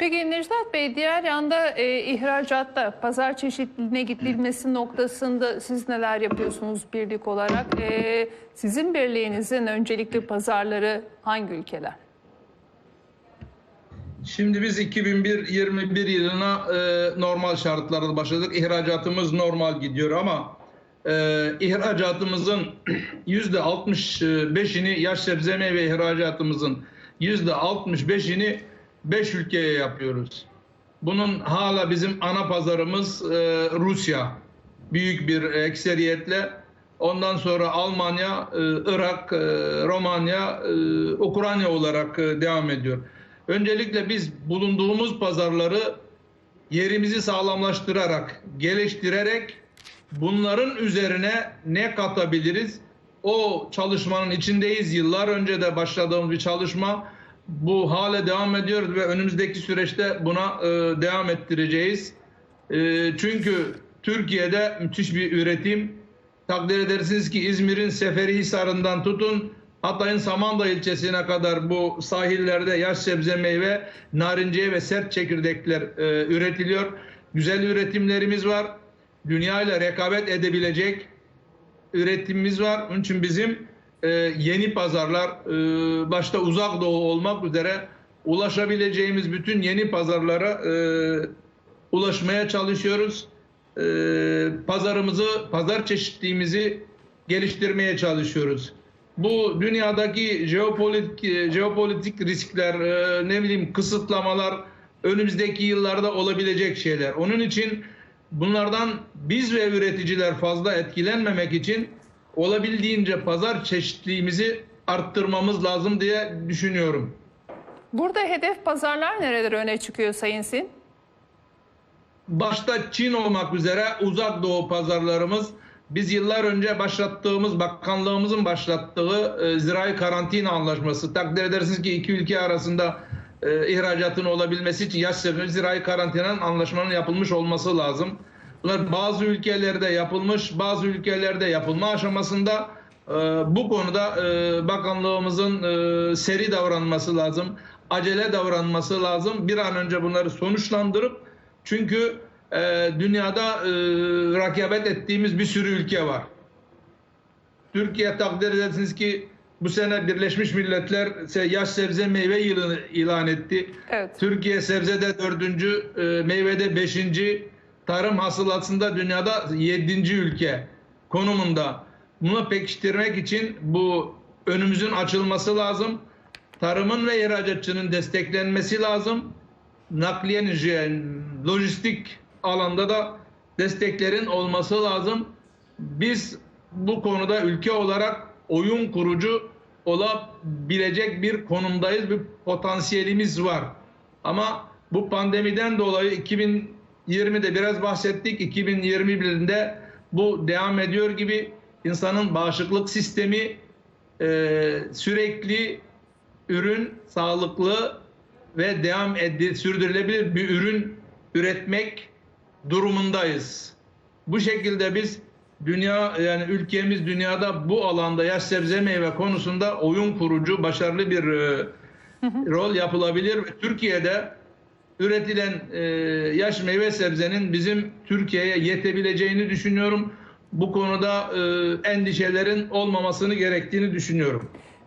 Peki Necdet Bey diğer yanda e, ihracatta pazar çeşitliliğine gidilmesi noktasında siz neler yapıyorsunuz birlik olarak? E, sizin birliğinizin öncelikli pazarları hangi ülkeler? Şimdi biz 2021 yılına e, normal şartlarda başladık. İhracatımız normal gidiyor ama e, ihracatımızın yüzde 65'ini yaş sebze meyve ihracatımızın yüzde 65'ini 5 ülkeye yapıyoruz. Bunun hala bizim ana pazarımız e, Rusya. Büyük bir ekseriyetle. Ondan sonra Almanya, e, Irak, e, Romanya, e, Ukrayna olarak e, devam ediyor. Öncelikle biz bulunduğumuz pazarları yerimizi sağlamlaştırarak, geliştirerek bunların üzerine ne katabiliriz? O çalışmanın içindeyiz. Yıllar önce de başladığımız bir çalışma bu hale devam ediyor ve önümüzdeki süreçte buna e, devam ettireceğiz. E, çünkü Türkiye'de müthiş bir üretim. Takdir edersiniz ki İzmir'in Seferihisar'ından tutun Hatay'ın Samandağ ilçesine kadar bu sahillerde yaş sebze meyve, narinciye ve sert çekirdekler e, üretiliyor. Güzel üretimlerimiz var. Dünya ile rekabet edebilecek üretimimiz var. Onun için bizim e, yeni pazarlar e, başta uzak doğu olmak üzere ulaşabileceğimiz bütün yeni pazarlara e, ulaşmaya çalışıyoruz. E, pazarımızı, pazar çeşitliliğimizi geliştirmeye çalışıyoruz. Bu dünyadaki jeopolitik jeopolitik riskler, e, ne bileyim kısıtlamalar önümüzdeki yıllarda olabilecek şeyler. Onun için bunlardan biz ve üreticiler fazla etkilenmemek için olabildiğince pazar çeşitliliğimizi arttırmamız lazım diye düşünüyorum. Burada hedef pazarlar nereler öne çıkıyor Sayın Sin? Başta Çin olmak üzere uzak doğu pazarlarımız biz yıllar önce başlattığımız bakanlığımızın başlattığı e, zirai karantina anlaşması takdir edersiniz ki iki ülke arasında e, ihracatın olabilmesi için yaş sebze zirai karantinanın anlaşmanın yapılmış olması lazım. Bunlar bazı ülkelerde yapılmış, bazı ülkelerde yapılma aşamasında e, bu konuda e, bakanlığımızın e, seri davranması lazım, acele davranması lazım. Bir an önce bunları sonuçlandırıp çünkü dünyada rakibet ettiğimiz bir sürü ülke var. Türkiye takdir edersiniz ki bu sene Birleşmiş Milletler yaş sebze meyve yılını ilan etti. Evet. Türkiye sebzede dördüncü, meyvede beşinci, tarım hasılatında dünyada yedinci ülke konumunda. Bunu pekiştirmek için bu önümüzün açılması lazım. Tarımın ve ihracatçının desteklenmesi lazım. Nakliye, lojistik alanda da desteklerin olması lazım. Biz bu konuda ülke olarak oyun kurucu olabilecek bir konumdayız. Bir potansiyelimiz var. Ama bu pandemiden dolayı 2020'de biraz bahsettik. 2021'de bu devam ediyor gibi insanın bağışıklık sistemi e, sürekli ürün sağlıklı ve devam edil sürdürülebilir bir ürün üretmek durumundayız. Bu şekilde biz dünya yani ülkemiz dünyada bu alanda yaş sebze meyve konusunda oyun kurucu başarılı bir e, rol yapılabilir. Türkiye'de üretilen e, yaş meyve sebzenin bizim Türkiye'ye yetebileceğini düşünüyorum. Bu konuda e, endişelerin olmamasını gerektiğini düşünüyorum.